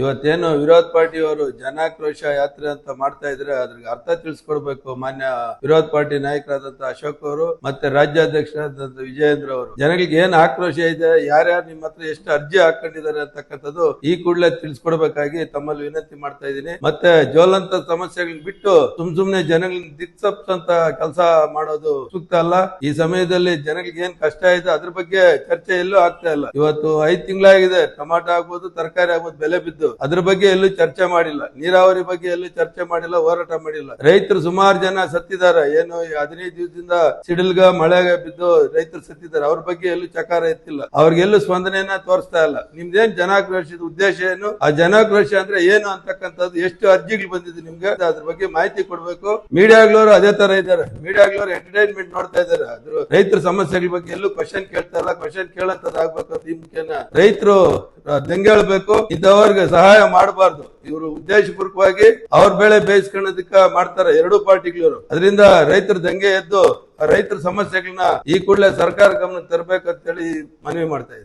ಇವತ್ತೇನು ವಿರೋಧ ಪಾರ್ಟಿಯವರು ಜನಾಕ್ರೋಶ ಯಾತ್ರೆ ಅಂತ ಮಾಡ್ತಾ ಇದ್ರೆ ಅದ್ರಿಗೆ ಅರ್ಥ ತಿಳಿಸ್ಕೊಡ್ಬೇಕು ಮಾನ್ಯ ವಿರೋಧ ಪಾರ್ಟಿ ನಾಯಕರಾದಂತ ಅಶೋಕ್ ಅವರು ಮತ್ತೆ ರಾಜ್ಯಾಧ್ಯಕ್ಷರಾದಂತ ವಿಜಯೇಂದ್ರ ಅವರು. ಜನಗಳಿಗೆ ಏನ್ ಆಕ್ರೋಶ ಇದೆ, ಯಾರ್ಯಾರು ನಿಮ್ಮ ಹತ್ರ ಎಷ್ಟು ಅರ್ಜಿ ಹಾಕೊಂಡಿದ್ದಾರೆ ಅಂತಕ್ಕಂಥದ್ದು ಈ ಕೂಡಲೇ ತಿಳಿಸ್ಕೊಡ್ಬೇಕಾಗಿ ತಮ್ಮಲ್ಲಿ ವಿನಂತಿ ಮಾಡ್ತಾ ಇದ್ದೀನಿ. ಮತ್ತೆ ಜ್ವಲಂತ ಸಮಸ್ಯೆಗಳನ್ನ ಬಿಟ್ಟು ಸುಮ್ ಸುಮ್ನೆ ಜನಗಳನ್ನ ದಿಕ್ಸಪ್ಸಂತ ಕೆಲಸ ಮಾಡೋದು ಸೂಕ್ತ ಅಲ್ಲ. ಈ ಸಮಯದಲ್ಲಿ ಜನಗಳಿಗೆ ಏನ್ ಕಷ್ಟ ಇದೆ ಅದ್ರ ಬಗ್ಗೆ ಚರ್ಚೆ ಎಲ್ಲೂ ಆಗ್ತಾ ಇಲ್ಲ. ಇವತ್ತು ಐದ್ ತಿಂಗಳಾಗಿದೆ. ಟೊಮಾಟೊ ಆಗ್ಬೋದು, ತರಕಾರಿ ಆಗ್ಬೋದು, ಬೆಲೆ ಬಿದ್ದು ಅದ್ರ ಬಗ್ಗೆ ಎಲ್ಲೂ ಚರ್ಚೆ ಮಾಡಿಲ್ಲ. ನೀರಾವರಿ ಬಗ್ಗೆ ಎಲ್ಲೂ ಚರ್ಚೆ ಮಾಡಿಲ್ಲ, ಹೋರಾಟ ಮಾಡಿಲ್ಲ. ರೈತರು ಸುಮಾರು ಜನ ಸತ್ತಿದ್ದಾರೆ. ಏನು ಹದಿನೈದು ದಿವಸದಿಂದ ಸಿಡಿಲ್ಗ ಮಳೆಗೆ ಬಿದ್ದು ರೈತರು ಸತ್ತಿದ್ದಾರೆ. ಅವ್ರ ಬಗ್ಗೆ ಎಲ್ಲೂ ಚಕಾರ ಎತ್ತಿಲ್ಲ. ಅವ್ರಿಗೆಲ್ಲೂ ಸ್ಪಂದನೆಯನ್ನ ತೋರಿಸ್ತಾ ಇಲ್ಲ. ನಿಮ್ದೇನ್ ಜನಾಕ್ರೋಶದ ಉದ್ದೇಶ ಏನು? ಆ ಜನಾಕ್ರೋಶ ಅಂದ್ರೆ ಏನು ಅಂತಕ್ಕಂಥದ್ದು, ಎಷ್ಟು ಅರ್ಜಿಗಳು ಬಂದಿದ್ದು ನಿಮ್ಗೆ? ಅದ್ರ ಬಗ್ಗೆ ಮಾಹಿತಿ ಕೊಡ್ಬೇಕು. ಮೀಡಿಯಾಗ್ಲವರು ಅದೇ ತರ ಇದ್ದಾರೆ. ಮೀಡಿಯಾಗ್ಲೋರ್ ಎಂಟರ್ಟೈನ್ಮೆಂಟ್ ನೋಡ್ತಾ ಇದ್ದಾರೆ. ರೈತರ ಸಮಸ್ಯೆಗಳ ಬಗ್ಗೆ ಎಲ್ಲೂ ಕ್ವಶನ್ ಕೇಳ್ತಾ ಇಲ್ಲ. ಕ್ವಶನ್ ಕೇಳಂತದ್ ಆಗ್ಬೇಕು ಅಂತ ಮುಖ್ಯನ ರೈತರು ದಂಗೆಳ್ಬೇಕು ಇದ್ದವ್ರಿಗೆ ಸಹಾಯ ಮಾಡಬಾರ್ದು. ಇವರು ಉದ್ದೇಶಪೂರ್ವಕವಾಗಿ ಅವ್ರ ಬೆಳೆ ಬೇಯಿಸ್ಕೊಳ್ಳೋದಕ್ಕ ಮಾಡ್ತಾರೆ ಎರಡೂ ಪಾರ್ಟಿಗಳವರು ಅದರಿಂದ ರೈತರ ದಂಗೆ ಎದ್ದು ರೈತರ ಸಮಸ್ಯೆಗಳನ್ನ ಈ ಕೂಡಲೇ ಸರ್ಕಾರ ಗಮನ ತರಬೇಕಂತೇಳಿ ಮನವಿ ಮಾಡ್ತಾ ಇದ್ದಾರೆ